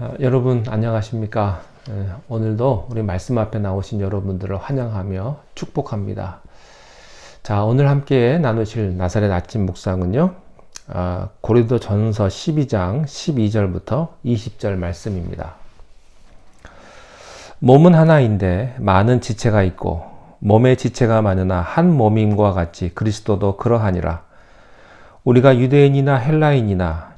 아, 여러분 안녕하십니까? 예, 오늘도 우리 말씀 앞에 나오신 여러분들을 환영하며 축복합니다. 자, 오늘 함께 나누실 나사렛 아침 묵상은요. 아, 고린도 전서 12장 12절부터 20절 말씀입니다. 몸은 하나인데 많은 지체가 있고 몸의 지체가 많으나 한 몸임과 같이 그리스도도 그러하니라. 우리가 유대인이나 헬라인이나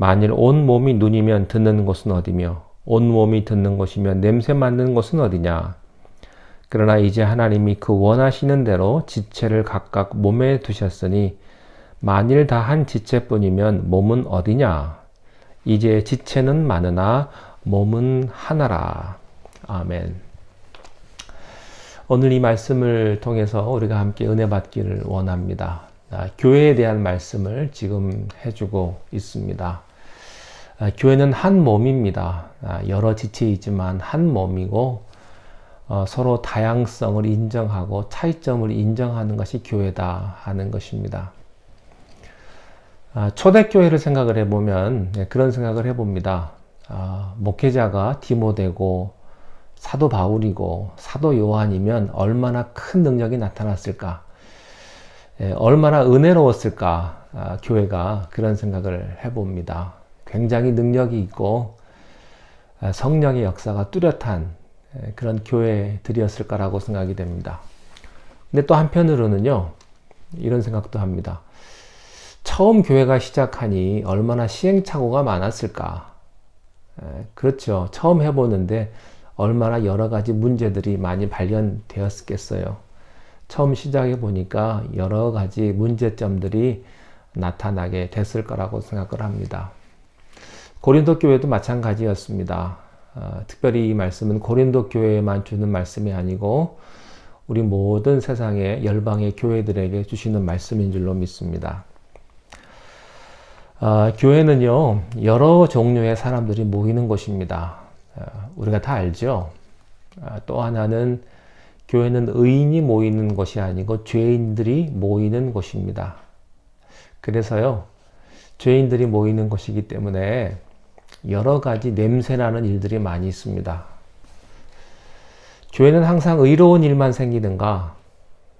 만일 온 몸이 눈이면 듣는 곳은 어디며 온 몸이 듣는 곳이면 냄새 맡는 곳은 어디냐 그러나 이제 하나님이 그 원하시는 대로 지체를 각각 몸에 두셨으니 만일 다 한 지체뿐이면 몸은 어디냐 이제 지체는 많으나 몸은 하나라 아멘 오늘 이 말씀을 통해서 우리가 함께 은혜 받기를 원합니다. 아, 교회에 대한 말씀을 지금 해주고 있습니다. 아, 교회는 한 몸입니다. 아, 여러 지체이지만 한 몸이고 어, 서로 다양성을 인정하고 차이점을 인정하는 것이 교회다 하는 것입니다. 아, 초대교회를 생각을 해보면 네, 그런 생각을 해봅니다. 목회자가 디모되고 사도 바울이고 사도 요한이면 얼마나 큰 능력이 나타났을까? 예, 얼마나 은혜로웠을까? 교회가 그런 생각을 해봅니다. 굉장히 능력이 있고 아, 성령의 역사가 뚜렷한 그런 교회들이었을 거라고 생각이 됩니다. 근데 또 한편으로는요, 이런 생각도 합니다. 처음 교회가 시작하니 얼마나 시행착오가 많았을까. 그렇죠. 처음 해보는데 얼마나 여러 가지 문제들이 많이 발견되었겠어요. 처음 시작해 보니까 여러 가지 문제점들이 나타나게 됐을 거라고 생각을 합니다. 고린도 교회도 마찬가지였습니다. 어, 특별히 이 말씀은 고린도 교회에만 주는 말씀이 아니고 우리 모든 세상의 열방의 교회들에게 주시는 말씀인 줄로 믿습니다. 어, 교회는요 여러 종류의 사람들이 모이는 곳입니다. 어, 우리가 다 알죠. 어, 또 하나는 교회는 의인이 모이는 곳이 아니고 죄인들이 모이는 곳입니다. 그래서요 죄인들이 모이는 곳이기 때문에 여러 가지 냄새나는 일들이 많이 있습니다. 교회는 항상 의로운 일만 생기는가?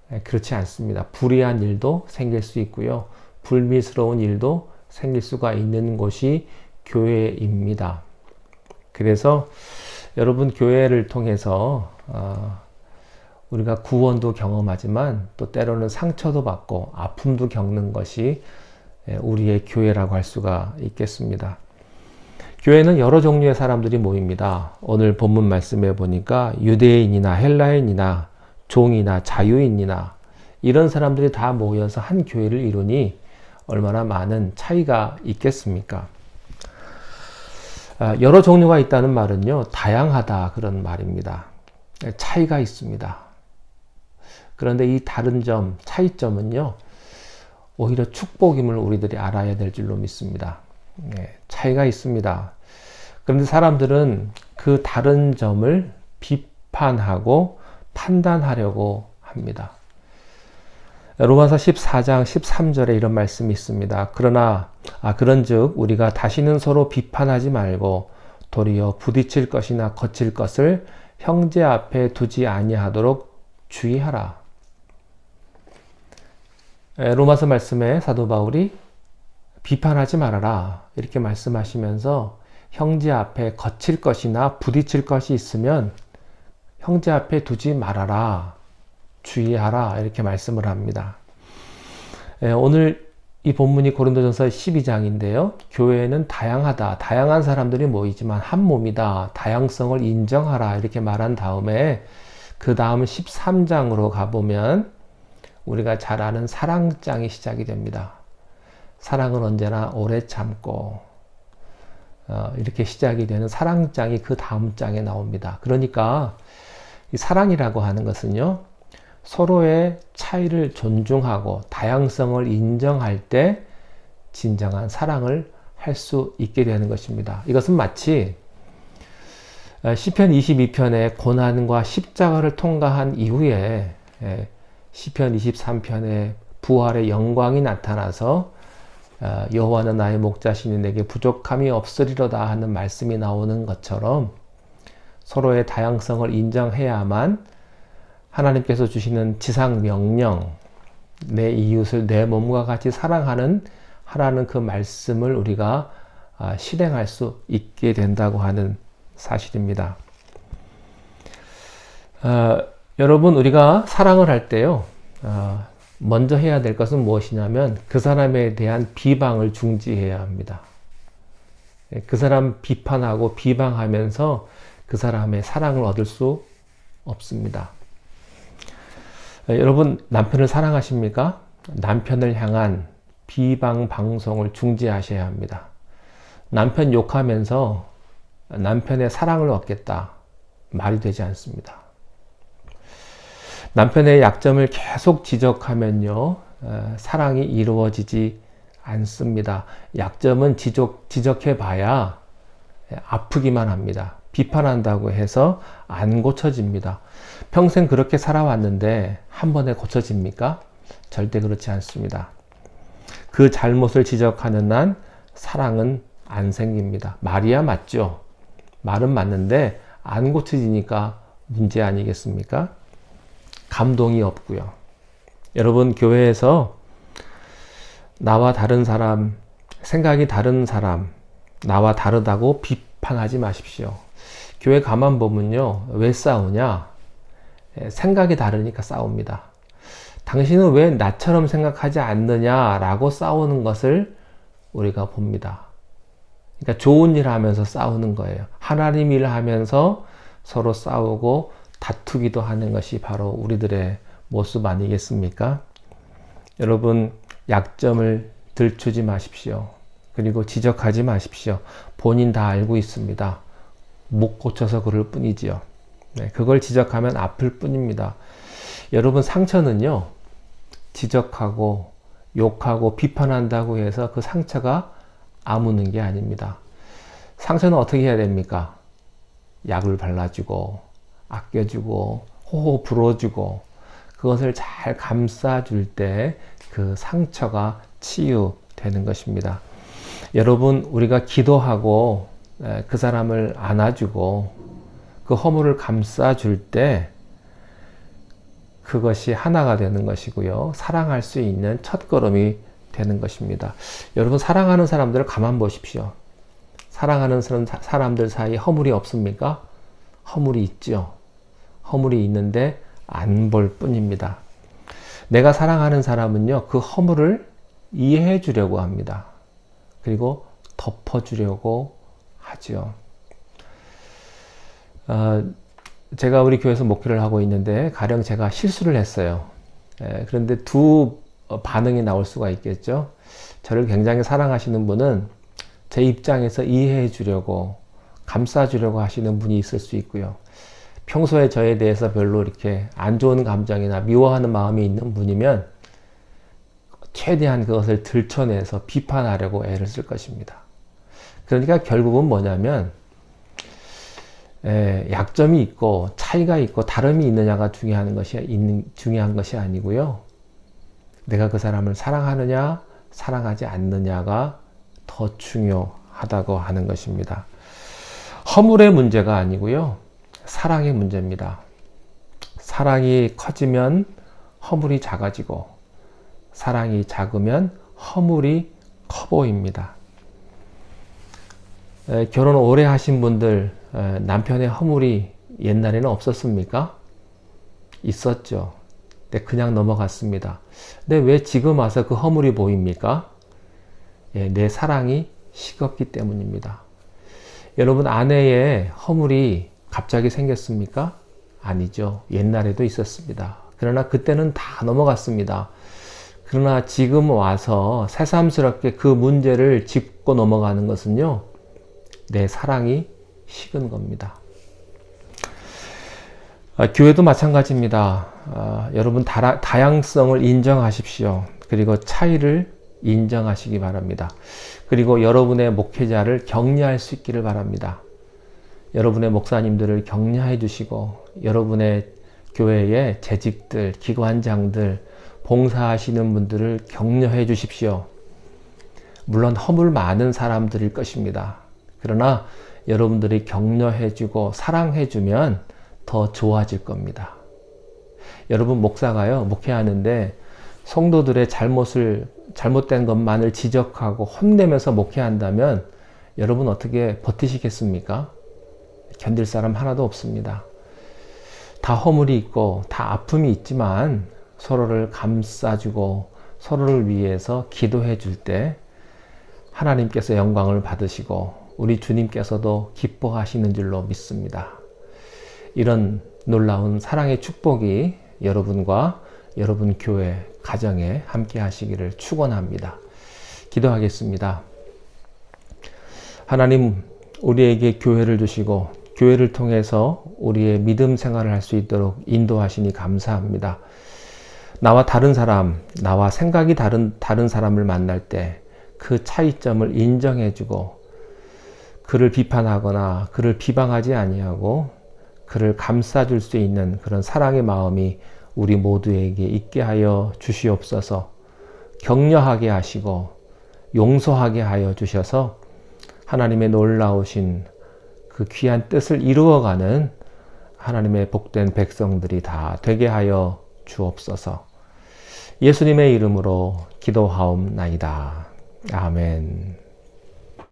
네, 그렇지 않습니다. 불의한 일도 생길 수 있고요. 불미스러운 일도 생길 수가 있는 곳이 교회입니다. 그래서 여러분 교회를 통해서 어, 우리가 구원도 경험하지만 또 때로는 상처도 받고 아픔도 겪는 것이 예, 우리의 교회라고 할 수가 있겠습니다. 교회는 여러 종류의 사람들이 모입니다. 오늘 본문 말씀에 보니까 유대인이나 헬라인이나 종이나 자유인이나 이런 사람들이 다 모여서 한 교회를 이루니 얼마나 많은 차이가 있겠습니까? 아, 여러 종류가 있다는 말은요, 다양하다 그런 말입니다. 차이가 있습니다. 그런데 이 다른 점, 차이점은요, 오히려 축복임을 우리들이 알아야 될 줄로 믿습니다. 네, 차이가 있습니다. 그런데 사람들은 그 다른 점을 비판하고 판단하려고 합니다. 로마서 14장 13절에 이런 말씀이 있습니다. 그러나 아 그런즉 우리가 다시는 서로 비판하지 말고 도리어 부딪힐 것이나 거칠 것을 형제 앞에 두지 아니하도록 주의하라. 로마서 말씀에 사도 바울이 비판하지 말아라. 이렇게 말씀하시면서 형제 앞에 거칠 것이나 부딪힐 것이 있으면 형제 앞에 두지 말아라. 주의하라. 이렇게 말씀을 합니다. 예, 오늘 이 본문이 고린도전서 12장인데요. 교회는 다양하다. 다양한 사람들이 모이지만 한 몸이다. 다양성을 인정하라. 이렇게 말한 다음에 그 다음 13장으로 가보면 우리가 잘 아는 사랑장이 시작이 됩니다. 사랑은 언제나 오래 참고 어, 이렇게 시작이 되는 사랑장이 그 다음 장에 나옵니다. 그러니까 이 사랑이라고 하는 것은요, 서로의 차이를 존중하고 다양성을 인정할 때 진정한 사랑을 할 수 있게 되는 것입니다. 이것은 마치 어, 시편 22편의 고난과 십자가를 통과한 이후에 예, 시편 23편의 부활의 영광이 나타나서 어, 여호와는 나의 목자시니 내게 부족함이 없으리로다 하는 말씀이 나오는 것처럼 서로의 다양성을 인정해야만 하나님께서 주시는 지상 명령, 내 이웃을 내 몸과 같이 사랑하는 하라는 그 말씀을 우리가 아, 실행할 수 있게 된다고 하는 사실입니다. 어, 여러분, 우리가 사랑을 할 때요, 어, 먼저 해야 될 것은 무엇이냐면 그 사람에 대한 비방을 중지해야 합니다. 예, 그 사람 비판하고 비방하면서 그 사람의 사랑을 얻을 수 없습니다. 예, 여러분, 남편을 사랑하십니까? 남편을 향한 비방 방송을 중지하셔야 합니다. 남편 욕하면서 남편의 사랑을 얻겠다. 말이 되지 않습니다. 남편의 약점을 계속 지적하면요, 사랑이 이루어지지 않습니다. 약점은 지적, 지적해 봐야 아프기만 합니다. 비판한다고 해서 안 고쳐집니다. 평생 그렇게 살아왔는데 한 번에 고쳐집니까? 절대 그렇지 않습니다. 그 잘못을 지적하는 난 사랑은 안 생깁니다. 말이야 맞죠? 말은 맞는데 안 고쳐지니까 문제 아니겠습니까? 감동이 없고요. 여러분 교회에서 나와 다른 사람, 생각이 다른 사람, 나와 다르다고 비판하지 마십시오. 교회 가만 보면요. 왜 싸우냐? 예, 생각이 다르니까 싸웁니다. 당신은 왜 나처럼 생각하지 않느냐라고 싸우는 것을 우리가 봅니다. 그러니까 좋은 일 하면서 싸우는 거예요. 하나님 일 하면서 서로 싸우고 다투기도 하는 것이 바로 우리들의 모습 아니겠습니까? 여러분, 약점을 들추지 마십시오. 그리고 지적하지 마십시오. 본인 다 알고 있습니다. 못 고쳐서 그럴 뿐이지요. 네, 그걸 지적하면 아플 뿐입니다. 여러분, 상처는요, 지적하고, 욕하고, 비판한다고 해서 그 상처가 아무는 게 아닙니다. 상처는 어떻게 해야 됩니까? 약을 발라주고, 아껴주고 호호 불어주고 그것을 잘 감싸줄 때 그 상처가 치유되는 것입니다. 여러분 우리가 기도하고 그 사람을 안아주고 그 허물을 감싸줄 때 그것이 하나가 되는 것이고요. 사랑할 수 있는 첫걸음이 되는 것입니다. 여러분 사랑하는 사람들을 가만 보십시오. 사랑하는 사람들 사이 허물이 없습니까? 허물이 있죠. 허물이 있는데 안 볼 뿐입니다. 내가 사랑하는 사람은요, 그 허물을 이해해 주려고 합니다. 그리고 덮어 주려고 하죠. 어, 제가 우리 교회에서 목회를 하고 있는데, 가령 제가 실수를 했어요. 에, 그런데 두 반응이 나올 수가 있겠죠. 저를 굉장히 사랑하시는 분은 제 입장에서 이해해 주려고, 감싸 주려고 하시는 분이 있을 수 있고요. 평소에 저에 대해서 별로 이렇게 안 좋은 감정이나 미워하는 마음이 있는 분이면 최대한 그것을 들춰내서 비판하려고 애를 쓸 것입니다. 그러니까 결국은 뭐냐면 에, 약점이 있고 차이가 있고 다름이 있느냐가 중요한 것이 있는 중요한 것이 아니고요. 내가 그 사람을 사랑하느냐 사랑하지 않느냐가 더 중요하다고 하는 것입니다. 허물의 문제가 아니고요. 사랑의 문제입니다. 사랑이 커지면 허물이 작아지고 사랑이 작으면 허물이 커 보입니다. 에, 결혼 오래 하신 분들 에, 남편의 허물이 옛날에는 없었습니까? 있었죠. 근데 그냥 넘어갔습니다. 근데 왜 지금 와서 그 허물이 보입니까? 예, 내 사랑이 식었기 때문입니다. 여러분 아내의 허물이 갑자기 생겼습니까? 아니죠. 옛날에도 있었습니다. 그러나 그때는 다 넘어갔습니다. 그러나 지금 와서 새삼스럽게 그 문제를 짚고 넘어가는 것은요, 내 사랑이 식은 겁니다. 아, 교회도 마찬가지입니다. 아, 여러분 다라, 다양성을 인정하십시오. 그리고 차이를 인정하시기 바랍니다. 그리고 여러분의 목회자를 격려할 수 있기를 바랍니다. 여러분의 목사님들을 격려해 주시고 여러분의 교회의 재직들, 기관장들, 봉사하시는 분들을 격려해 주십시오. 물론 허물 많은 사람들일 것입니다. 그러나 여러분들이 격려해 주고 사랑해 주면 더 좋아질 겁니다. 여러분 목사가요, 목회하는데 성도들의 잘못을 잘못된 것만을 지적하고 혼내면서 목회한다면 여러분 어떻게 버티시겠습니까? 견딜 사람 하나도 없습니다. 다 허물이 있고 다 아픔이 있지만 서로를 감싸주고 서로를 위해서 기도해 줄 때 하나님께서 영광을 받으시고 우리 주님께서도 기뻐하시는 줄로 믿습니다. 이런 놀라운 사랑의 축복이 여러분과 여러분 교회, 가정에 함께 하시기를 축원합니다. 기도하겠습니다. 하나님, 우리에게 교회를 주시고 교회를 통해서 우리의 믿음 생활을 할 수 있도록 인도하시니 감사합니다. 나와 다른 사람, 나와 생각이 다른 다른 사람을 만날 때 그 차이점을 인정해주고 그를 비판하거나 그를 비방하지 아니하고 그를 감싸줄 수 있는 그런 사랑의 마음이 우리 모두에게 있게 하여 주시옵소서 격려하게 하시고 용서하게 하여 주셔서 하나님의 놀라우신 그 귀한 뜻을 이루어가는 하나님의 복된 백성들이 다 되게 하여 주옵소서 예수님의 이름으로 기도하옵나이다. 아멘.